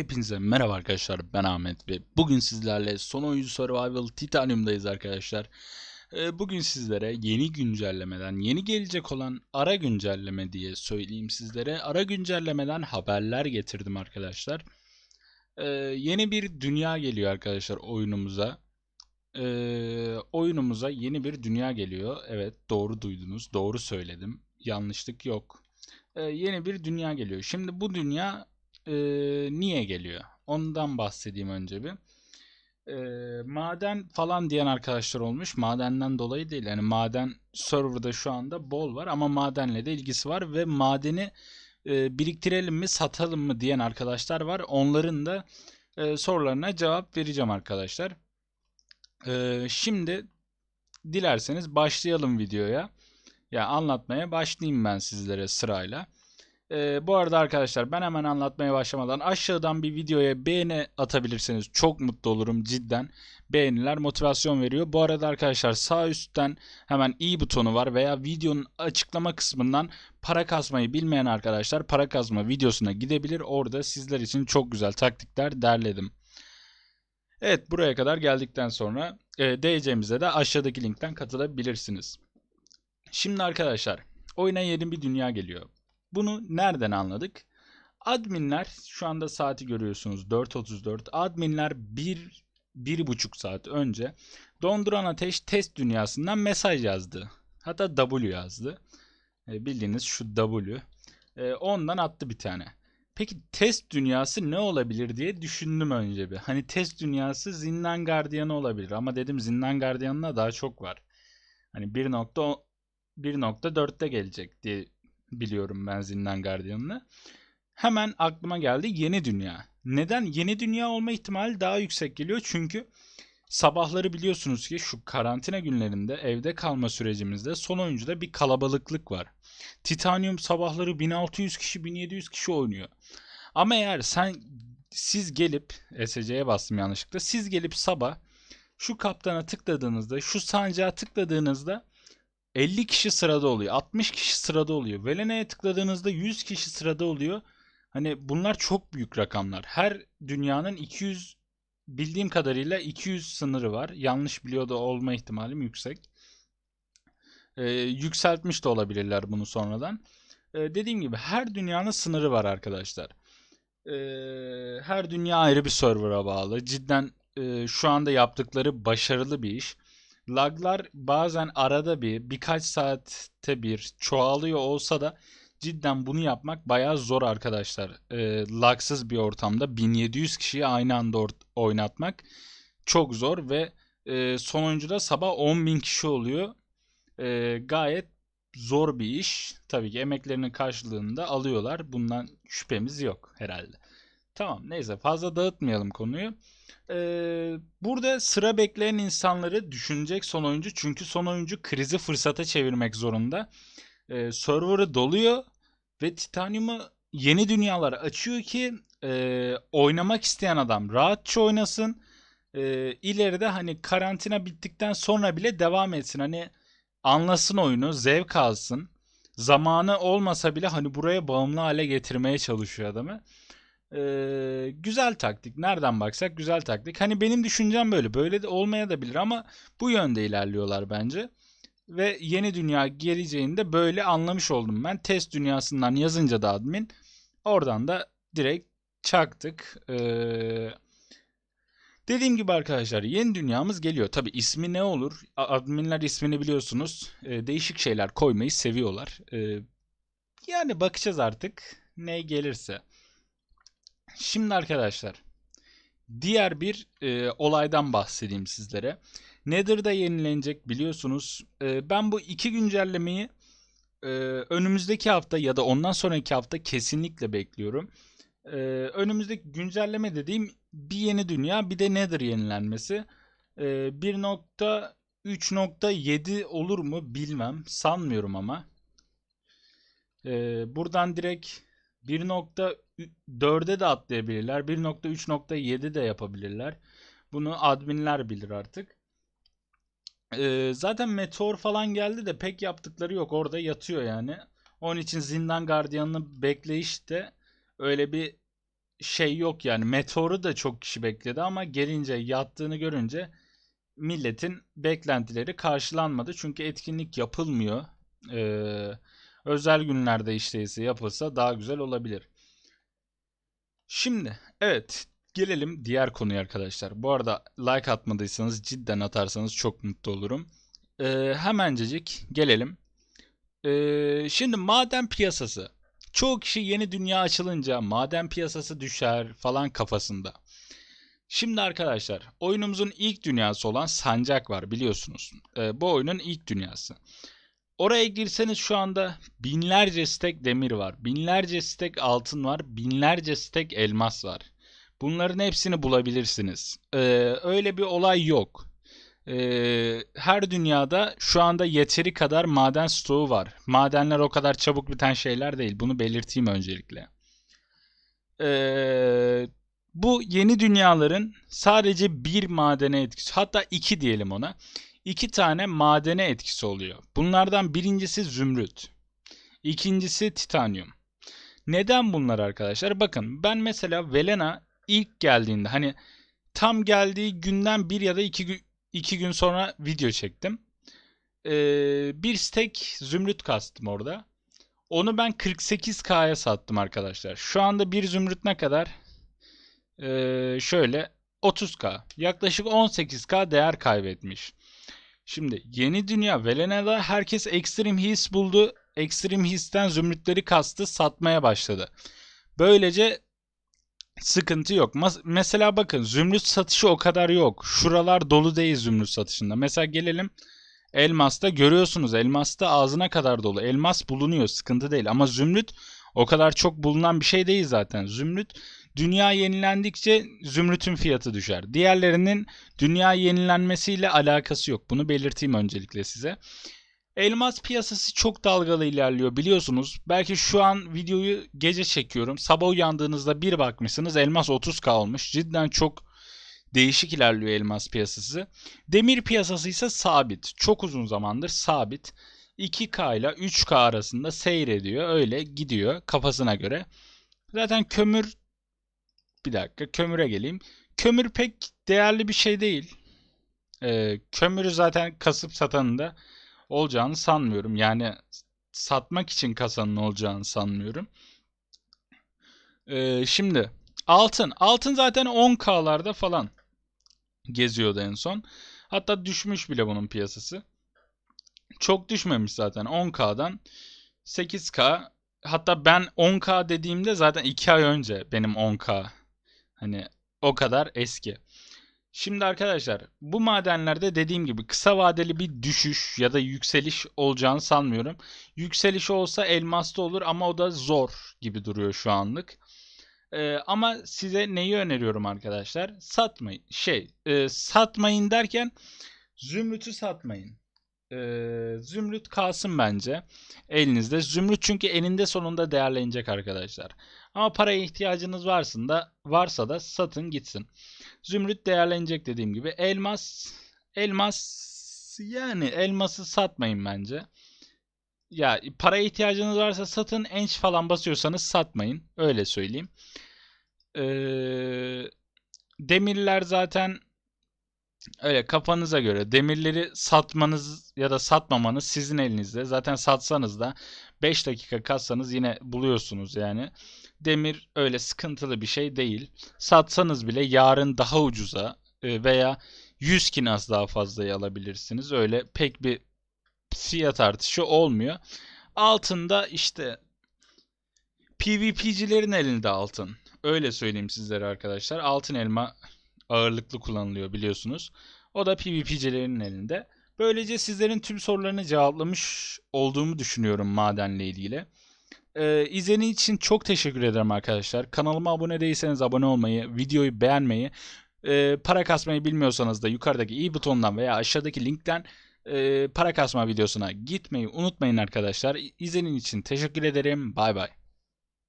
Hepinize merhaba arkadaşlar ben Ahmet ve bugün sizlerle son oyuncu survival titanium'dayız arkadaşlar. Ee, Bugün sizlere yeni güncellemeden yeni gelecek olan ara güncelleme diye söyleyeyim sizlere. Ara güncellemeden haberler getirdim arkadaşlar. Ee, Yeni bir dünya geliyor arkadaşlar oyunumuza. Ee, Oyunumuza yeni bir dünya geliyor. Evet doğru duydunuz doğru söyledim yanlışlık yok. Yeni bir dünya geliyor. Şimdi bu dünya e, niye geliyor? Ondan bahsedeyim önce bir. E, maden falan diyen arkadaşlar olmuş. Madenden dolayı değil. Yani maden serverda şu anda bol var ama madenle de ilgisi var ve madeni e, biriktirelim mi satalım mı diyen arkadaşlar var. Onların da e, sorularına cevap vereceğim arkadaşlar. E, şimdi dilerseniz başlayalım videoya. Ya anlatmaya başlayayım ben sizlere sırayla. Ee, bu arada arkadaşlar ben hemen anlatmaya başlamadan aşağıdan bir videoya beğeni atabilirseniz çok mutlu olurum cidden. Beğeniler motivasyon veriyor. Bu arada arkadaşlar sağ üstten hemen i butonu var veya videonun açıklama kısmından para kasmayı bilmeyen arkadaşlar para kasma videosuna gidebilir. Orada sizler için çok güzel taktikler derledim. Evet buraya kadar geldikten sonra e, DC'mize de aşağıdaki linkten katılabilirsiniz. Şimdi arkadaşlar oyuna yeni bir dünya geliyor. Bunu nereden anladık? Adminler şu anda saati görüyorsunuz 4.34. Adminler 1 1,5 saat önce Donduran Ateş test dünyasından mesaj yazdı. Hatta W yazdı. E, bildiğiniz şu W. E, ondan attı bir tane. Peki test dünyası ne olabilir diye düşündüm önce bir. Hani test dünyası Zindan Gardiyanı olabilir ama dedim Zindan Gardiyanı'na daha çok var. Hani 1.4'te gelecek diye biliyorum ben Zindan Gardiyan'ını. Hemen aklıma geldi yeni dünya. Neden? Yeni dünya olma ihtimali daha yüksek geliyor. Çünkü sabahları biliyorsunuz ki şu karantina günlerinde evde kalma sürecimizde son oyuncuda bir kalabalıklık var. Titanium sabahları 1600 kişi 1700 kişi oynuyor. Ama eğer sen siz gelip SC'ye bastım yanlışlıkla. Siz gelip sabah şu kaptana tıkladığınızda şu sancağa tıkladığınızda 50 kişi sırada oluyor. 60 kişi sırada oluyor. Velene'ye tıkladığınızda 100 kişi sırada oluyor. Hani bunlar çok büyük rakamlar. Her dünyanın 200 bildiğim kadarıyla 200 sınırı var. Yanlış biliyor da olma ihtimalim yüksek. Ee, yükseltmiş de olabilirler bunu sonradan. Ee, dediğim gibi her dünyanın sınırı var arkadaşlar. Ee, her dünya ayrı bir server'a bağlı. Cidden e, şu anda yaptıkları başarılı bir iş. Laglar bazen arada bir birkaç saatte bir çoğalıyor olsa da cidden bunu yapmak bayağı zor arkadaşlar. E, lagsız bir ortamda 1700 kişiyi aynı anda oynatmak çok zor ve e, sonuncuda sabah 10.000 kişi oluyor. E, gayet zor bir iş. Tabii ki emeklerinin karşılığında alıyorlar. Bundan şüphemiz yok herhalde. Tamam neyse fazla dağıtmayalım konuyu. Ee, burada sıra bekleyen insanları düşünecek son oyuncu. Çünkü son oyuncu krizi fırsata çevirmek zorunda. Ee, server'ı doluyor ve Titanium'u yeni dünyalar açıyor ki e, oynamak isteyen adam rahatça oynasın. E, ileride hani karantina bittikten sonra bile devam etsin. Hani anlasın oyunu, zevk alsın. Zamanı olmasa bile hani buraya bağımlı hale getirmeye çalışıyor adamı. Ee, güzel taktik. Nereden baksak güzel taktik. Hani benim düşüncem böyle. Böyle de olmaya da bilir ama bu yönde ilerliyorlar bence. Ve yeni dünya geleceğini de böyle anlamış oldum ben. Test dünyasından yazınca da admin. Oradan da direkt çaktık. Ee, dediğim gibi arkadaşlar yeni dünyamız geliyor. Tabi ismi ne olur? Adminler ismini biliyorsunuz. Ee, değişik şeyler koymayı seviyorlar. Ee, yani bakacağız artık. Ne gelirse. Şimdi arkadaşlar diğer bir e, olaydan bahsedeyim sizlere. Nether'da yenilenecek biliyorsunuz. E, ben bu iki güncellemeyi e, önümüzdeki hafta ya da ondan sonraki hafta kesinlikle bekliyorum. E, önümüzdeki güncelleme dediğim bir yeni dünya bir de Nether yenilenmesi. E, 1.3.7 olur mu bilmem sanmıyorum ama. E, buradan direkt 1.4'e de atlayabilirler. 1.3.7 de yapabilirler. Bunu adminler bilir artık. Ee, zaten Meteor falan geldi de pek yaptıkları yok. Orada yatıyor yani. Onun için Zindan Gardiyan'ını bekleyiş de öyle bir şey yok yani. Meteoru da çok kişi bekledi ama gelince yattığını görünce milletin beklentileri karşılanmadı. Çünkü etkinlik yapılmıyor. Ee, özel günlerde işte ise yapılsa daha güzel olabilir. Şimdi evet gelelim diğer konuya arkadaşlar. Bu arada like atmadıysanız cidden atarsanız çok mutlu olurum. Ee, hemencecik gelelim. Ee, şimdi maden piyasası. Çoğu kişi yeni dünya açılınca maden piyasası düşer falan kafasında. Şimdi arkadaşlar oyunumuzun ilk dünyası olan Sancak var biliyorsunuz. Ee, bu oyunun ilk dünyası. Oraya girseniz şu anda binlerce stek demir var. Binlerce stek altın var. Binlerce stek elmas var. Bunların hepsini bulabilirsiniz. Ee, öyle bir olay yok. Ee, her dünyada şu anda yeteri kadar maden stoğu var. Madenler o kadar çabuk biten şeyler değil. Bunu belirteyim öncelikle. Ee, bu yeni dünyaların sadece bir madene etkisi. Hatta iki diyelim ona. İki tane madene etkisi oluyor. Bunlardan birincisi zümrüt. İkincisi titanyum. Neden bunlar arkadaşlar? Bakın ben mesela Velena ilk geldiğinde hani tam geldiği günden bir ya da iki, gün, iki gün sonra video çektim. Ee, bir stek zümrüt kastım orada. Onu ben 48K'ya sattım arkadaşlar. Şu anda bir zümrüt ne kadar? Ee, şöyle 30K. Yaklaşık 18K değer kaybetmiş. Şimdi yeni dünya Velena'da herkes Extreme His buldu. Extreme His'ten zümrütleri kastı satmaya başladı. Böylece sıkıntı yok. Mesela bakın zümrüt satışı o kadar yok. Şuralar dolu değil zümrüt satışında. Mesela gelelim elmasta görüyorsunuz elmasta ağzına kadar dolu. Elmas bulunuyor sıkıntı değil ama zümrüt o kadar çok bulunan bir şey değil zaten. Zümrüt dünya yenilendikçe zümrütün fiyatı düşer. Diğerlerinin dünya yenilenmesiyle alakası yok. Bunu belirteyim öncelikle size. Elmas piyasası çok dalgalı ilerliyor biliyorsunuz. Belki şu an videoyu gece çekiyorum. Sabah uyandığınızda bir bakmışsınız elmas 30k olmuş. Cidden çok değişik ilerliyor elmas piyasası. Demir piyasası ise sabit. Çok uzun zamandır sabit. 2K ile 3K arasında seyrediyor. Öyle gidiyor kafasına göre. Zaten kömür bir dakika kömüre geleyim. Kömür pek değerli bir şey değil. Ee, kömürü zaten kasıp satanın da olacağını sanmıyorum. Yani satmak için kasanın olacağını sanmıyorum. Ee, şimdi altın. Altın zaten 10K'larda falan geziyordu en son. Hatta düşmüş bile bunun piyasası. Çok düşmemiş zaten 10K'dan 8K hatta ben 10K dediğimde zaten 2 ay önce benim 10K. Hani o kadar eski. Şimdi arkadaşlar bu madenlerde dediğim gibi kısa vadeli bir düşüş ya da yükseliş olacağını sanmıyorum. Yükseliş olsa elmasta olur ama o da zor gibi duruyor şu anlık. Ee, ama size neyi öneriyorum arkadaşlar? Satmayın. Şey, e, satmayın derken zümrütü satmayın. Ee, zümrüt kalsın bence elinizde. Zümrüt çünkü eninde sonunda değerlenecek arkadaşlar. Ama paraya ihtiyacınız varsa da varsa da satın gitsin. Zümrüt değerlenecek dediğim gibi. Elmas elmas yani elması satmayın bence. Ya paraya ihtiyacınız varsa satın. Enç falan basıyorsanız satmayın. Öyle söyleyeyim. Ee, demirler zaten öyle kafanıza göre. Demirleri satmanız ya da satmamanız sizin elinizde. Zaten satsanız da 5 dakika katsanız yine buluyorsunuz yani. Demir öyle sıkıntılı bir şey değil. Satsanız bile yarın daha ucuza e, veya 100 kinas daha fazlayı alabilirsiniz. Öyle pek bir fiyat artışı olmuyor. Altında işte PvP'cilerin elinde altın. Öyle söyleyeyim sizlere arkadaşlar. Altın elma ağırlıklı kullanılıyor biliyorsunuz. O da PvP'cilerin elinde. Böylece sizlerin tüm sorularını cevaplamış olduğumu düşünüyorum madenle ilgili. Ee, izlediğiniz için çok teşekkür ederim arkadaşlar. Kanalıma abone değilseniz abone olmayı, videoyu beğenmeyi, e, para kasmayı bilmiyorsanız da yukarıdaki i butonundan veya aşağıdaki linkten e, para kasma videosuna gitmeyi unutmayın arkadaşlar. İzlediğiniz için teşekkür ederim. Bay bay.